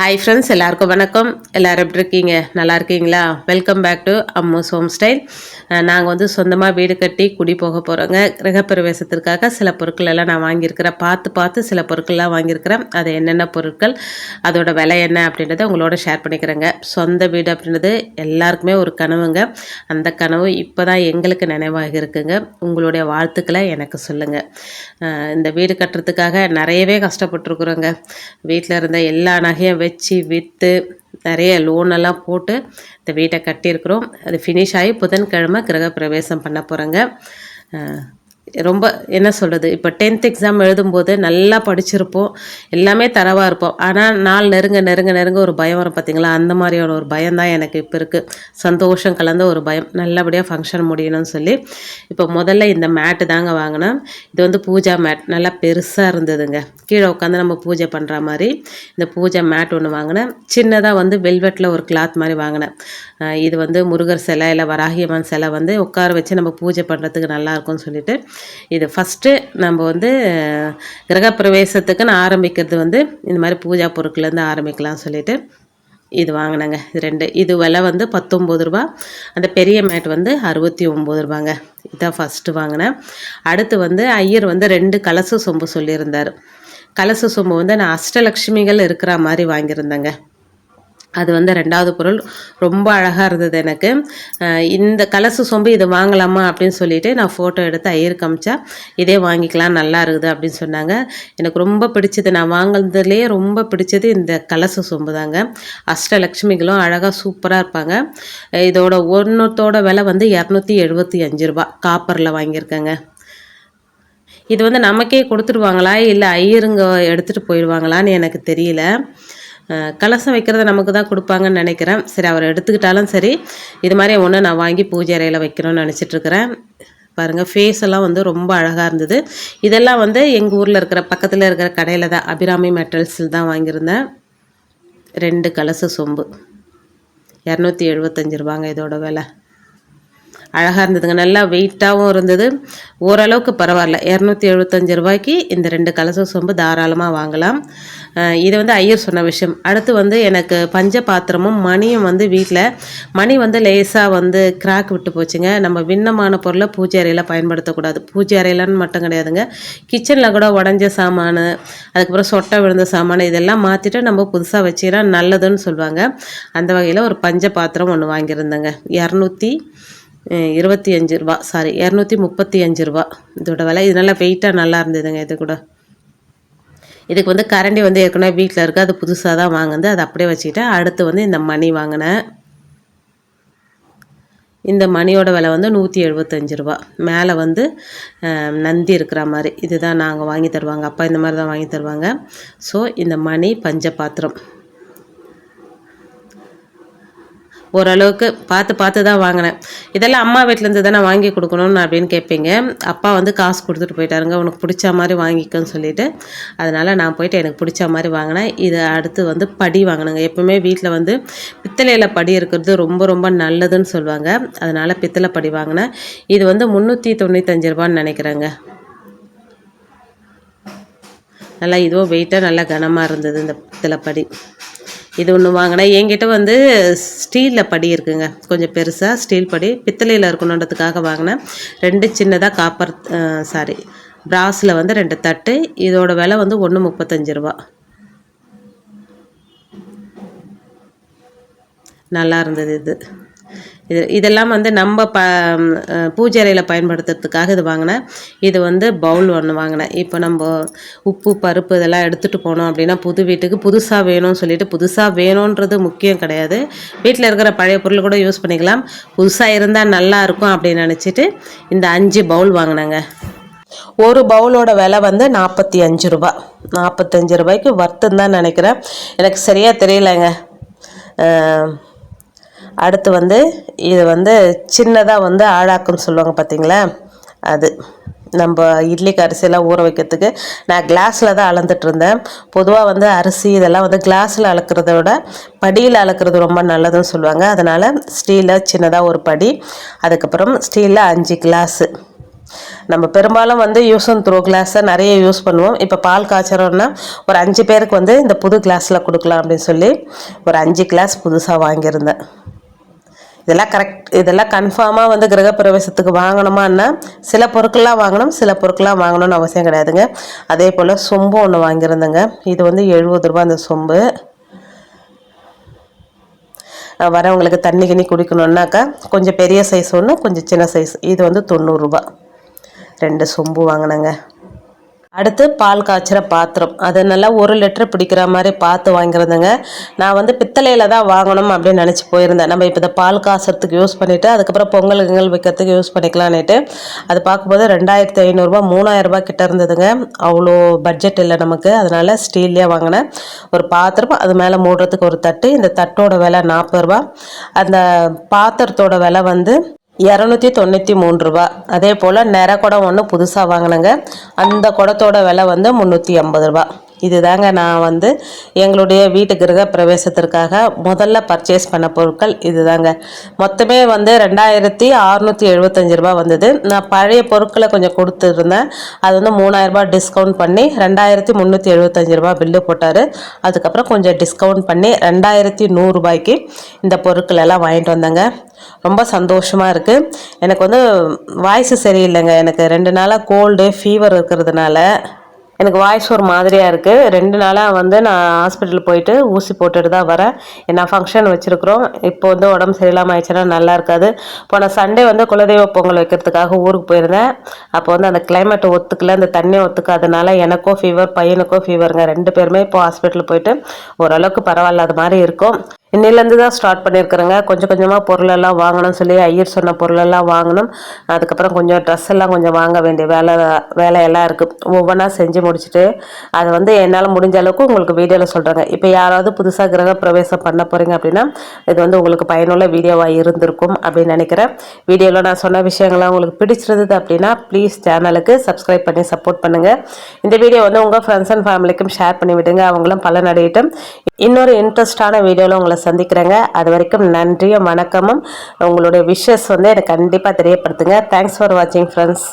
Hi friends எல்லாருக்கும் வணக்கம். எல்லோரும் எப்படி இருக்கீங்க? நல்லா இருக்கீங்களா? Welcome back to Ammu's home style நாங்கள் வந்து சொந்தமாக வீடு கட்டி குடி போக போகிறோங்க கிரகப்பிரவேசத்திற்காக சில பொருட்கள் எல்லாம் நான் வாங்கியிருக்கிறேன். பார்த்து பார்த்து சில பொருட்கள்லாம் வாங்கியிருக்கிறேன். அது என்னென்ன பொருட்கள் அதோட விலை என்ன அப்படின்றத உங்களோட ஷேர் பண்ணிக்கிறேங்க. சொந்த வீடு அப்படின்றது எல்லாருக்குமே ஒரு கனவுங்க. அந்த கனவு இப்போ தான் எங்களுக்கு நினைவாக இருக்குங்க. உங்களுடைய வாழ்த்துக்களை எனக்கு சொல்லுங்கள் இந்த வீடு கட்டுறதுக்காக நிறையவே கஷ்டப்பட்டுருக்குறோங்க. வீட்டில் இருந்த எல்லா நகையும் வச்சு விற்று நிறைய லோனெல்லாம் போட்டு இந்த வீட்டை கட்டியிருக்கிறோம். அது ஃபினிஷ் ஆகி புதன்கிழமை கிரகப்பிரவேசம் பண்ண போகிறேங்க ரொம்ப என்ன சொல்கிறது இப்போ டென்த் எக்ஸாம் எழுதும்போது நல்லா படிச்சிருப்போம். எல்லாமே தரவாக இருப்போம். ஆனால் நாள் நெருங்க நெருங்க நெருங்க ஒரு பயம் வரும் பார்த்தீங்களா அந்த மாதிரியான ஒரு பயம் தான் எனக்கு இப்போ இருக்குது சந்தோஷம் கலந்த ஒரு பயம். நல்லபடியாக ஃபங்க்ஷன் முடியணும்னு சொல்லி. இப்போ முதல்ல இந்த மேட்டு தாங்க வாங்கினேன். இது வந்து பூஜா மேட் நல்லா பெருசாக இருந்ததுங்க. கீழே உட்காந்து நம்ம பூஜை பண்ணுற மாதிரி. இந்த பூஜை மேட் ஒன்று வாங்கினேன். சின்னதாக வந்து வெல்வெட்டில் ஒரு கிளாத் மாதிரி வாங்கினேன். இது வந்து முருகர் சிலை இல்லை வராகியம்மன் சிலை வந்து உட்கார வச்சு நம்ம பூஜை பண்ணுறதுக்கு நல்லாயிருக்கும்னு சொல்லிட்டு இது ஃபஸ்ட்டு நம்ம வந்து கிரகப்பிரவேசத்துக்குன்னு ஆரம்பிக்கிறது வந்து இந்த மாதிரி பூஜா பொருட்கள்லேருந்து ஆரம்பிக்கலாம்னு சொல்லிட்டு இது வாங்கினேங்க. இது ரெண்டு. இது விலை வந்து பத்தொம்பது ரூபா. அந்த பெரிய மேட் வந்து அறுபத்தி ஒம்பது ரூபாங்க. இதான் ஃபஸ்ட்டு வாங்கினேன். அடுத்து வந்து ஐயர் வந்து ரெண்டு கலசு சொம்பு சொல்லியிருந்தார். கலசு சொம்பு வந்து நான் அஷ்டலக்ஷ்மிகள் இருக்கிற மாதிரி வாங்கியிருந்தேங்க. அது வந்து ரெண்டாவது பொருள். ரொம்ப அழகாக இருந்தது எனக்கு. இந்த கலசு சொம்பு இது வாங்கலாமா அப்படின்னு சொல்லிட்டு நான் ஃபோட்டோ எடுத்து ஐயர் காமிச்சா இதே வாங்கிக்கலாம் நல்லா இருக்குது அப்படின்னு சொன்னாங்க. எனக்கு ரொம்ப பிடிச்சது நான் வாங்கினதுலேயே ரொம்ப பிடிச்சது இந்த கலசு சொம்பு தாங்க. அஷ்டலக்ஷ்மிகளும் அழகாக சூப்பராக இருப்பாங்க. இதோட ஒன்றுத்தோட விலை வந்து இரநூத்தி எழுபத்தி அஞ்சு ரூபா காப்பரில் வாங்கியிருக்கேங்க. இது வந்து நமக்கே கொடுத்துருவாங்களா இல்லை ஐயருங்க எடுத்துகிட்டு போயிடுவாங்களான்னு எனக்கு தெரியல. கலசம் வைக்கிறத நமக்கு தான் கொடுப்பாங்கன்னு நினைக்கிறேன். சரி அவர் எடுத்துக்கிட்டாலும் சரி இது மாதிரி ஒன்று நான் வாங்கி பூஜை அறையில் வைக்கணும்னு நினச்சிட்ருக்கிறேன் பாருங்கள் ஃபேஸ் எல்லாம் வந்து ரொம்ப அழகாக இருந்தது. இதெல்லாம் வந்து எங்கள் ஊரில் இருக்கிற பக்கத்தில் இருக்கிற கடையில் தான் அபிராமி மெட்டல்ஸில் தான் வாங்கியிருந்தேன். ரெண்டு கலசு சொம்பு. இரநூத்தி எழுபத்தஞ்சி ரூபாங்க இதோட விலை. அழகாக இருந்ததுங்க. நல்லா வெயிட்டாகவும் இருந்தது. ஓரளவுக்கு பரவாயில்ல. இரநூத்தி எழுபத்தஞ்சு ரூபாய்க்கு இந்த ரெண்டு கலச சொம்பு தாராளமாக வாங்கலாம். இது வந்து ஐயர் சொன்ன விஷயம். அடுத்து வந்து எனக்கு பஞ்ச பாத்திரமும் மணியும் வந்து வீட்டில் மணி வந்து லேசாக வந்து கிராக் விட்டு போச்சுங்க. நம்ம விண்ணமான பொருளை பூஜை அறையில் பயன்படுத்தக்கூடாது. பூஜை அறையிலன்னு மட்டும் கிடையாதுங்க. கிச்சனில் கூட உடஞ்ச சாமான் அதுக்கப்புறம் சொட்டை விழுந்த சாமான் இதெல்லாம் மாற்றிட்டு நம்ம புதுசாக வச்சுக்கிறா நல்லதுன்னு சொல்லுவாங்க. அந்த வகையில் ஒரு பஞ்ச பாத்திரம் ஒன்று வாங்கியிருந்தேங்க. இரநூத்தி இருபத்தி அஞ்சு ரூபா. சாரி இரநூத்தி முப்பத்தி அஞ்சு ரூபா. இதோட விலை இது நல்லா வெயிட்டாக நல்லா இருந்ததுங்க இது கூட. இதுக்கு வந்து கரண்டி வந்து ஏற்கனவே வீட்டில் இருக்குது அது புதுசாக தான் வாங்குது அதை அப்படியே வச்சுக்கிட்டேன். அடுத்து வந்து இந்த மணி வாங்கினேன். இந்த மணியோட விலை வந்து நூற்றி எழுபத்தஞ்சு ரூபா. மேலே வந்து நந்தி இருக்கிற மாதிரி. இதுதான் நாங்கள் வாங்கி தருவாங்க. அப்பா இந்த மாதிரி தான் வாங்கி தருவாங்க. ஸோ இந்த மணி பஞ்ச பாத்திரம் ஓரளவுக்கு பார்த்து பார்த்து தான் வாங்கினேன். இதெல்லாம் அம்மா வீட்டிலேருந்து தானே வாங்கி கொடுக்கணும்னு அப்படின்னு கேட்பீங்க அப்பா வந்து காசு கொடுத்துட்டு போயிட்டாருங்க. உனக்கு பிடிச்ச மாதிரி வாங்கிக்கன்னு சொல்லிட்டு. அதனால் நான் போயிட்டு எனக்கு பிடிச்ச மாதிரி வாங்கினேன். இதை அடுத்து வந்து படி வாங்கினேங்க. எப்பவுமே வீட்டில் வந்து பித்தளையில் படி இருக்கிறது ரொம்ப ரொம்ப நல்லதுன்னு சொல்லுவாங்க. அதனால் பித்தளை படி வாங்கினேன். இது வந்து முந்நூற்றி தொண்ணூத்தஞ்சு ரூபான்னு நினைக்கிறேங்க. நல்லா இதுவும் வெயிட்டாக நல்லா கனமாக இருந்தது இந்த பித்தளைப்படி இது ஒன்று வாங்கினேன் என்கிட்ட வந்து ஸ்டீலில் படி இருக்குங்க. கொஞ்சம் பெருசாக ஸ்டீல் படி பித்தளையில் இருக்கணுன்றதுக்காக வாங்கினேன். ரெண்டு சின்னதாக காப்பர் சாரி பிராஸில் வந்து ரெண்டு தட்டு. இதோட விலை வந்து ஒன்று முப்பத்தஞ்சு ரூபா. நல்லா இருந்தது இது. இது இதெல்லாம் வந்து நம்ம ப பூஜை அறையில் பயன்படுத்துறதுக்காக இது வாங்கினேன். இது வந்து பவுல் ஒன்று வாங்கினேன். இப்போ நம்ம உப்பு பருப்பு இதெல்லாம் எடுத்துகிட்டு போனோம் அப்படின்னா புது வீட்டுக்கு புதுசாக வேணும்னு சொல்லிட்டு புதுசாக வேணுன்றது முக்கியம் கிடையாது. வீட்டில் இருக்கிற பழைய பொருள் கூட யூஸ் பண்ணிக்கலாம். புதுசாக இருந்தால் நல்லா இருக்கும் அப்படின்னு நினச்சிட்டு இந்த அஞ்சு பவுல் வாங்கினேங்க. ஒரு பவுலோட விலை வந்து நாற்பத்தி அஞ்சு ரூபா. நாற்பத்தஞ்சு ரூபாய்க்கு வர்த்துன்னு தான் நினைக்கிறேன். எனக்கு சரியாக தெரியலைங்க. அடுத்து வந்து இது வந்து சின்னதாக வந்து ஆழாக்குன்னு சொல்லுவாங்க பார்த்தீங்களா அது நம்ம இட்லிக்கு அரிசியெல்லாம் ஊற வைக்கிறதுக்கு. நான் கிளாஸில் தான் அளந்துட்டு இருந்தேன். பொதுவாக வந்து அரிசி இதெல்லாம் வந்து கிளாஸில் அளக்கிறத விட படியில் அளக்கிறது ரொம்ப நல்லதுன்னு சொல்லுவாங்க. அதனால் ஸ்டீலில் சின்னதாக ஒரு படி. அதுக்கப்புறம் ஸ்டீலில் அஞ்சு கிளாஸு நம்ம பெரும்பாலும் வந்து யூஸ் அண்ட் த்ரோ கிளாஸை நிறைய யூஸ் பண்ணுவோம். இப்போ பால் காய்ச்சறோம்னா ஒரு அஞ்சு பேருக்கு வந்து இந்த புது கிளாஸில் கொடுக்கலாம் அப்படின்னு சொல்லி ஒரு அஞ்சு கிளாஸ் புதுசாக வாங்கியிருந்தேன். இதெல்லாம் கரெக்ட் இதெல்லாம் கன்ஃபார்மாக வந்து கிரகப்பிரவேசத்துக்கு வாங்கணுமான்னா சில பொருட்கள்லாம் வாங்கணும் சில பொருட்கள்லாம் வாங்கணும்னு அவசியம் கிடையாதுங்க. அதே போல் சொம்பு ஒன்று வாங்கியிருந்தேங்க. இது வந்து எழுபது ரூபா அந்த சொம்பு. வரவங்களுக்கு தண்ணி கிண்ணி குடிக்கணுன்னாக்கா கொஞ்சம் பெரிய சைஸ் ஒன்று கொஞ்சம் சின்ன சைஸ் இது வந்து தொண்ணூறுரூபா ரெண்டு சொம்பு வாங்கினேங்க. அடுத்து பால் காய்ச்சிற பாத்திரம். அது நல்லா ஒரு லிட்டர் பிடிக்கிற மாதிரி பார்த்து வாங்கிறதுங்க நான் வந்து பித்தளையில் தான் வாங்கணும் அப்படின்னு நினச்சி போயிருந்தேன். நம்ம இப்போ இந்த பால் காசுறதுக்கு யூஸ் பண்ணிவிட்டு அதுக்கப்புறம் பொங்கல் கிங்கல் வைக்கிறதுக்கு யூஸ் பண்ணிக்கலான்னுட்டு அது பார்க்கும்போது ரெண்டாயிரத்தி ஐநூறுரூவா மூணாயிரரூபா கிட்ட இருந்ததுங்க. அவ்வளோ பட்ஜெட் இல்லை நமக்கு. அதனால் ஸ்டீல்லே வாங்கினேன். ஒரு பாத்திரம் அது மேலே மூடுறதுக்கு ஒரு தட்டு இந்த தட்டோட விலை நாற்பது ரூபா. அந்த பாத்திரத்தோட விலை வந்து இரநூத்தி தொண்ணூற்றி மூணு ரூபா. அதே போல் நிற குடம் ஒன்று புதுசாக வாங்கினேங்க. அந்த குடத்தோட விலை வந்து முந்நூற்றி ஐம்பது ரூபா. இதுதாங்க நான் வந்து எங்களுடைய வீட்டு கிரக பிரவேசத்திற்காக முதல்ல பர்ச்சேஸ் பண்ண பொருட்கள் இதுதாங்க. மொத்தமே வந்து ரெண்டாயிரத்தி அறநூற்றி எழுபத்தஞ்சு ரூபா வந்தது. நான் பழைய பொருட்களை கொஞ்சம் கொடுத்துருந்தேன். அது வந்து மூணாயிரரூபா டிஸ்கவுண்ட் பண்ணி ரெண்டாயிரத்தி முந்நூற்றி எழுபத்தஞ்சு ரூபா பில்லு போட்டார். அதுக்கப்புறம் கொஞ்சம் டிஸ்கவுண்ட் பண்ணி ரெண்டாயிரத்தி நூறுரூபாய்க்கு இந்த பொருட்கள் எல்லாம் வாங்கிட்டு வந்தேங்க. ரொம்ப சந்தோஷமாக இருக்குது எனக்கு வந்து வாய்ஸ் சரியில்லைங்க. எனக்கு ரெண்டு நாளாக கோல்டு ஃபீவர் இருக்கிறதுனால எனக்கு வாய்ஸ் ஒரு மாதிரியாக இருக்குது ரெண்டு நாளாக வந்து நான் ஹாஸ்பிட்டல் போயிட்டு ஊசி போட்டுட்டு தான் வரேன். என்ன ஃபங்க்ஷன் வச்சுருக்குறோம். இப்போ வந்து உடம்பு சரியில்லாமல் ஆயிடுச்சுன்னா நல்லா இருக்காது. போன சண்டே வந்து குலதெய்வ பொங்கல் வைக்கிறதுக்காக ஊருக்கு போயிருந்தேன். அப்போ வந்து அந்த கிளைமேட் ஒத்துக்கல. அந்த தண்ணி ஒத்துக்காதனால எனக்கும் ஃபீவர் பையனுக்கும் ஃபீவருங்க ரெண்டு பேருமே இப்போ ஹாஸ்பிட்டல் போயிட்டு ஓரளவுக்கு பரவாயில்லாத மாதிரி இருக்கும். இன்னிலேருந்து தான் ஸ்டார்ட் பண்ணியிருக்கிறேங்க. கொஞ்சம் கொஞ்சமாக பொருளெல்லாம் வாங்கணும்னு சொல்லி ஐயர் சொன்ன பொருளெல்லாம் வாங்கணும். அதுக்கப்புறம் கொஞ்சம் ட்ரெஸ் எல்லாம் கொஞ்சம் வாங்க வேண்டிய வேலை வேலையெல்லாம் இருக்குது ஒவ்வொன்றா செஞ்சு முடிச்சுட்டு அதை வந்து என்னால் முடிஞ்ச அளவுக்கு உங்களுக்கு வீடியோவில் சொல்கிறேங்க இப்போ யாராவது புதுசாக கிரக பிரவேசம் பண்ண போகிறீங்க அப்படின்னா இது வந்து உங்களுக்கு பயனுள்ள வீடியோவாக இருந்திருக்கும் அப்படின்னு நினைக்கிறேன். வீடியோவில் நான் சொன்ன விஷயங்கள்லாம் உங்களுக்கு பிடிச்சிருந்தது அப்படின்னா ப்ளீஸ் சேனலுக்கு சப்ஸ்கிரைப் பண்ணி சப்போர்ட் பண்ணுங்கள் இந்த வீடியோ வந்து உங்கள் ஃப்ரெண்ட்ஸ் அண்ட் ஃபேமிலிக்கும் ஷேர் பண்ணி விடுங்க அவங்களும் பலனடையட்டும். இன்னொரு இன்ட்ரெஸ்டான வீடியோவில் உங்களை உங்களை சந்திக்கிறேங்க. அது வரைக்கும் நன்றியும் வணக்கமும். உங்களுடைய விஷஸ் வந்து எனக்கு கண்டிப்பாக தெரியப்படுத்துங்க. தேங்க்ஸ் ஃபார் வாட்சிங் ஃப்ரெண்ட்ஸ்